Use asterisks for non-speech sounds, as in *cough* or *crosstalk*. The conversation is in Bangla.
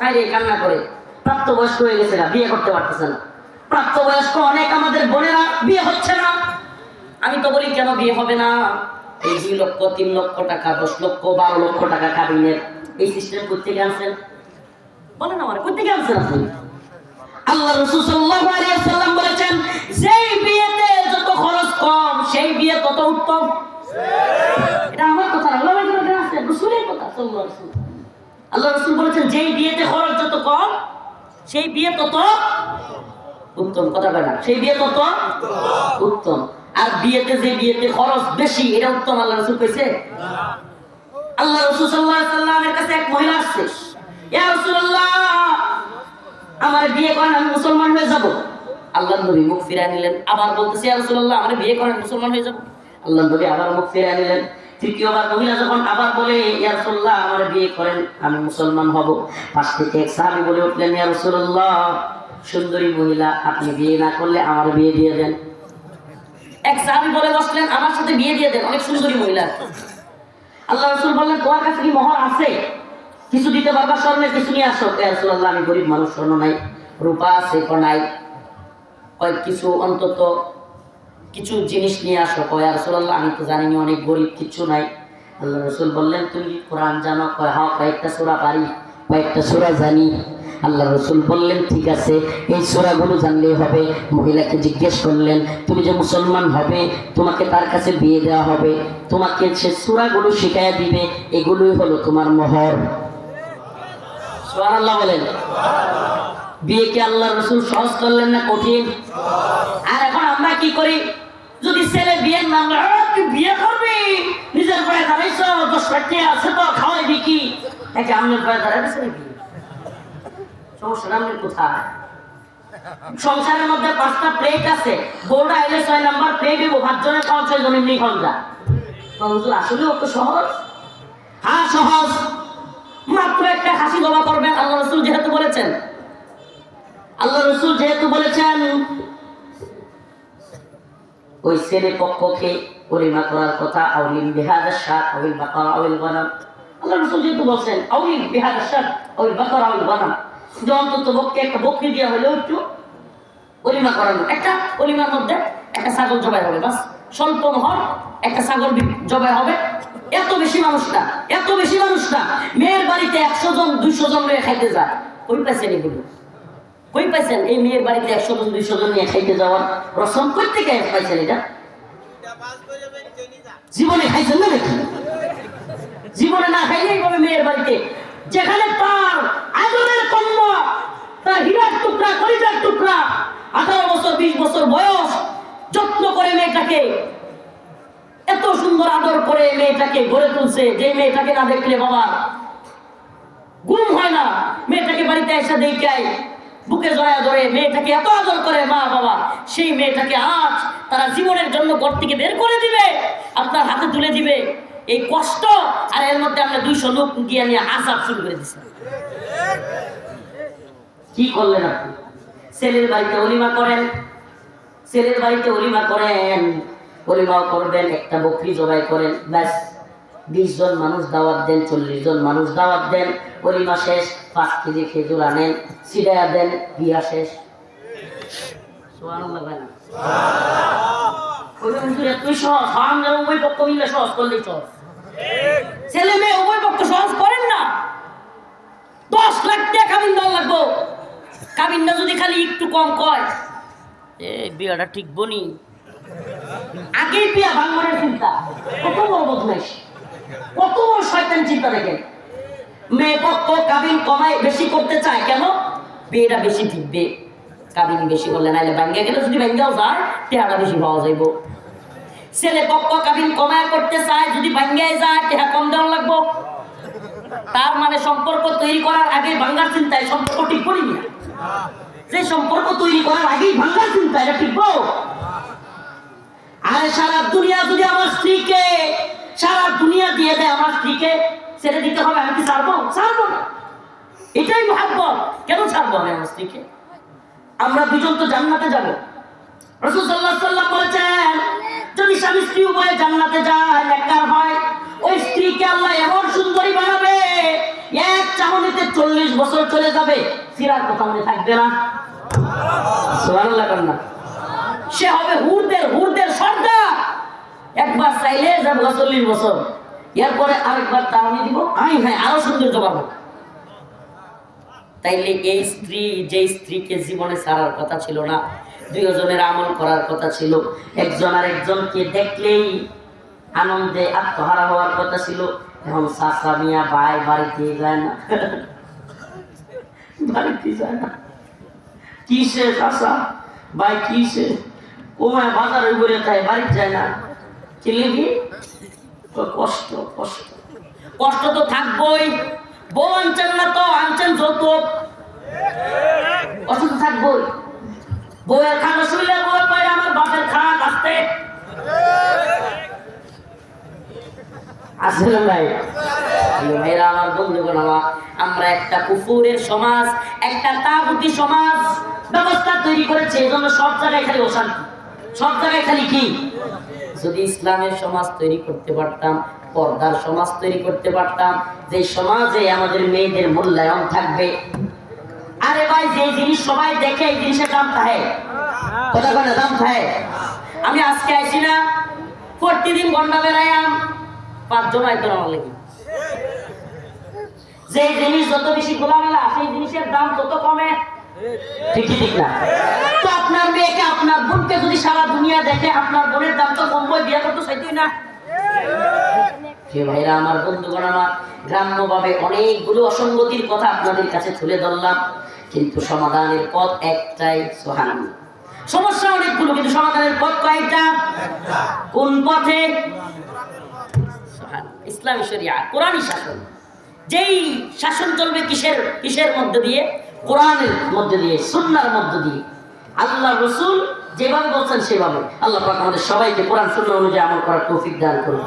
হাইরে কান্না করে। প্রাপ্তবয়স্ক হয়ে গেছে না বিয়ে করতে পারতেছে না। প্রাপ্তবয়স্ক অনেক আমাদের বোনেরা বিয়ে হচ্ছে না। আমি তো বলি কেন বিয়ে হবে না? এই দুই লক্ষ তিন লক্ষ টাকা দশ লক্ষ বারো লক্ষ টাকা কাবিনের এই সিস্টেম করতে আনছেন? বলেন আমার করতে আনছেন আপনি? আল্লাহ রসুল সাল্লাল্লাহু আলাইহি সাল্লাম বলেছেন যেই বিয়েতে যত খরচ কম সেই বিয়ে তত উত্তম। এটা আমার কথা আল্লাহ পাকের কথা আছে রসুলের কথা সাল্লাল্লাহু আলাইহি। আল্লাহ রসুল বলেছেন, যেই বিয়েতে খরচ যত কম, সেই বিয়ে তত উত্তম। কথা বলে সেই বিয়ে তত উত্তম। আর বিয়েতে যে বিয়েতে খরচ বেশি, এটা উত্তম, আল্লাহ রসুল কইছে? আল্লাহ রসুল আলাইহি সাল্লামের কাছে এক মহিলা আসছে। ইয়া রাসূলুল্লাহ, আমার বিয়ে করেন আমি মুসলমান হয়ে যাব। আল্লাহ নবী মুখ ফিরিয়ে নিলেন। আবার বলতেছে, ইয়া রাসূলুল্লাহ, আমার বিয়ে করেন মুসলমান হয়ে যাব। আল্লাহ নবী আবার মুখ ফিরিয়ে নিলেন। তৃতীয়বার মহিলা যখন আবার বলে আমার বিয়ে করেন, আমি মুসলমান হব। পাশ থেকে এক সাহাবী বলে উঠলেন সুন্দরী মহিলা, আপনি বিয়ে না করলে আমার বিয়ে দিয়ে দেন। এক সাহাবী বলে বসলেন, আমার সাথে বিয়ে দিয়ে দেন, অনেক সুন্দরী মহিলা। আল্লাহ রসুল বললেন, তোমার কাছে কি মোহর আছে? কিছু দিতে পারবা স্বর্ণের কিছু নিয়ে আসো? এ রাসূলুল্লাহ, আমি গরিব মানুষ, স্বর্ণ নাই, রূপা আছে নাই কিছু অন্তত কিছু জিনিস নিয়ে আসো। কয় রাসূলুল্লাহ, আমি তো জানিনা অনেক গরিব কিছু নাই। আল্লাহ রসুল বললেন, তুমি কি কোরআন জানো? কয় হ্যাঁ কয়েকটা সূরা পারি, কয়েকটা সূরা জানি। আল্লাহ রসুল বললেন, ঠিক আছে, এই সূরাগুলো জানলেই হবে। মহিলাকে জিজ্ঞেস করলেন, তুমি যে মুসলমান হবে, তোমাকে তার কাছে বিয়ে দেওয়া হবে? তোমাকে সে সূরাগুলো শিখাইয়া দিবে, এগুলোই হলো তোমার মোহর। বলেন। বিয়েকে আল্লাহ রসুল সহজ করলেন না কঠিন? আর এখন আমরা কি করি? যদি ছেলে বিয়ের নাম তুই বিয়ে করবি। নিজের পায়ে দাঁড়াইছ, দশ লাখ আছে তো খাওয়াইবি কি? একে আমনের পায়ে দাঁড়াইছে নাকি? সমস্যা নামের কোথায়? সংসারের মধ্যে পাঁচটা প্লেট আছে। ছয় নাম্বার প্লেট দেবো পাঁচ জনের খাওয়া ছয় জনের নেই খাওয়া যায় আসলে অত সহজ? হ্যাঁ সহজ। মাত্র একটা হাসি জমা করবেন আল্লাহ রসুল যেহেতু বলেছেন। আল্লাহ রসুল যেহেতু বলেছেন ওই ছেলে পক্ষকে পরিমা করার কথা, আউলিম বিহাদের সাত আউল বাকার, আউল বানাম। আল্লাহ রসুল যেহেতু বলছেন বিহাদের সাত আউল বাকার, আউল বানাম। যে অন্তত একটা বকরি একটু করানো একটা মধ্যে একটা ছাগল জবাই হবে, বাস। স্বল্প মহর একটা ছাগল জবাই হবে। এত বেশি মানুষ না, এত বেশি মানুষ না। মেয়ের বাড়িতে একশো জন, দুইশো জন খাইতে যায়। কই পাইছেন এগুলো কই পাইছেন? এই মেয়ের বাড়িতে একশো জন, দুইশো জন নিয়ে খাইতে যাওয়ার রসম কই থেকে পাইছেন এটা? জীবনে খাইছেন না নাকি? জীবনে না খাইলে এইভাবে মেয়ের বাড়িতে? যেখানে তার আদরের কন্যা তার হীরার টুকরা, কলিজার টুকরা, আঠারো বছর, বিশ বছর বয়স, যত্ন করে মেয়েটাকে, এত সুন্দর আদর করে মেয়েটাকে গড়ে তুলছে যে মেয়েটাকে না দেখলে বাবা, ঘুম হয় না। মেয়েটাকে বাড়িতে এসে দেখায় বুকে জড়ায় ধরে মেয়েটাকে এত আদর করে মা বাবা, সেই মেয়েটাকে আজ তারা জীবনের জন্য ঘর থেকে বের করে দিবে, আপনার হাতে তুলে দিবে। এই কষ্ট আর এর মধ্যে আমরা দুইশো লোক গিয়ে নিয়ে আসাব শুরু করে দিচ্ছি কি করলেন আপনি? ছেলের বাড়িতে অলিমা করেন? ছেলের বাড়িতে অলিমা করেন? অলিমাও করবেন, একটা বকরি জবাই করেন, ব্যাস। বিশ জন মানুষ দাওয়াত দেন, চল্লিশ জন মানুষ দাওয়াত দেন। অলিমা শেষ, পাঁচ কেজি খেজুর আনেন, সিরায়া দেন, বিয়া শেষ। পক্ষ ছেলে মেয়ে পক্ষ করেন না। কাবিন লাগবো। যদি খালি একটু কম কয়, এ, বিয়াটা ঠিক বনি। আগেই বিয়া ভাঙনের চিন্তা। কত বড় বদমাইশ। কত বড় শয়তান চিন্তা দেখেন। মেয়ে পক্ষ কাবিন কমায় বেশি করতে চায়, কেন? বিয়েটা বেশি ঠিকবে কাবিন বেশি করলে নাইলে ব্যাঙ্গে গেলে যদি ব্যাঙ্গেও যায় টেহাটা বেশি পাওয়া যাইব। ছেলে পক্ষ কাবিন কমায় করতে চায়, যদি ব্যাঙ্গে যায়, টেহা কম দেওয়া লাগবো। তার মানে সম্পর্ক তৈরি করার আগে ভাঙ্গার চিন্তায় সম্পর্ক ঠিক করিনি যে সম্পর্ক তৈরি করার আগেই ভাঙ্গার চিন্তা এটা ঠিক আরে সারা দুনিয়া যদি আমার স্ত্রীকে, সারা দুনিয়া দিয়ে দেয় আমার স্ত্রীকে ছেড়ে দিতে হবে, আমি কি ছাড়বো? ছাড়বো না। এটাই ভাববত কেন ছাড়বো আমি আমার স্ত্রীকে? আমরা দুজন তো জান্নাতে যাব। রসুল সাল্লাহ বলেছেন, যদি স্বামী স্ত্রী উভয়ে জান্নাতে যায়, নেককার হয়, ওই স্ত্রীকে আল্লাহ এমন সুন্দরী বানাবে, এক চাহনিতে চল্লিশ বছর চলে যাবে। ফিরার কথা মনে থাকবে না? না। সে হবে হুরদের হুরদের সর্দার। একবার চাইলে যাব চল্লিশ বছর। এরপরে আরেকবার চাহনি দিব। আই হ্যাঁ আরও সৌন্দর্য পাবো তাইলে এই স্ত্রী, যে স্ত্রীকে জীবনে ছাড়ার কথা ছিল না, দুইজনের আমল করার কথা ছিল, একজন আর একজনকে দেখলেই আনন্দে আত্মহারা হওয়ার কথা ছিল। এখন চাষা মিয়া ভাই বাড়িতে যায় না। *laughs* বাড়িতে যায় না। কিসে চাষা ভাই কিসে? ওমায় বাজারে ঘুরে তাই বাড়ি যায় না। কি কষ্ট কষ্ট। কষ্ট তো থাকবই। বউ আনছেন না তো, আনছেন যত কষ্ট তো থাকবই। বউয়ের খানা শুইলে আমার বাপের খানা আসতে ভাই। আমার আমার একটা কুকুরের সমাজ, একটা তাগুতি সমাজ ব্যবস্থা তৈরি করেছে। এই জন্য সব জায়গায় খালি অশান্তি। সব জায়গায় খালি কি? যদি ইসলামের সমাজ তৈরি করতে পারতাম, পর্দার সমাজ তৈরি করতে পারতাম, যে সমাজে আমাদের মেয়েদের মূল্যায়ন থাকবে। আরে ভাই, যে জিনিস সবাই দেখে, এই জিনিসের দাম থাকে। কথা কথা দাম থাকে। আমি আজকে আইছি না, প্রতিদিন গন্ডা বেড়াইয়াম পাঁচ জমাই আমার লেগে। যে জিনিস যত বেশি খোলামেলা, সেই জিনিসের দাম তত কমে ঠিক ঠিক না। তো আপনার মেয়েকে আপনার বোনকে যদি সারা দুনিয়া দেখে আপনার বোনের দাম তো কমবই বিয়ে করতে চাইতেই না। হে ভাইরা আমার বন্ধুগণ আমার গ্রাম্যভাবে অনেকগুলো অসঙ্গতির কথা আপনাদের কাছে তুলে ধরলাম কিন্তু সমাধানের পথ একটাই সোহান সমস্যা অনেকগুলো কিন্তু সমাধানের পথ কয়েকটা কোন পথে? সোহান ইসলামী শরিয়া শাসন। যেই শাসন চলবে কিসের কিসের মধ্যে দিয়ে? কোরআনের মধ্যে দিয়ে, সুন্নার মধ্য দিয়ে। আল্লাহ রসুল যেভাবে বলছেন সেভাবে। আল্লাহ আমাদের সবাইকে কোরআন, সুন্না অনুযায়ী আমল করার তৌফিক দান করুন।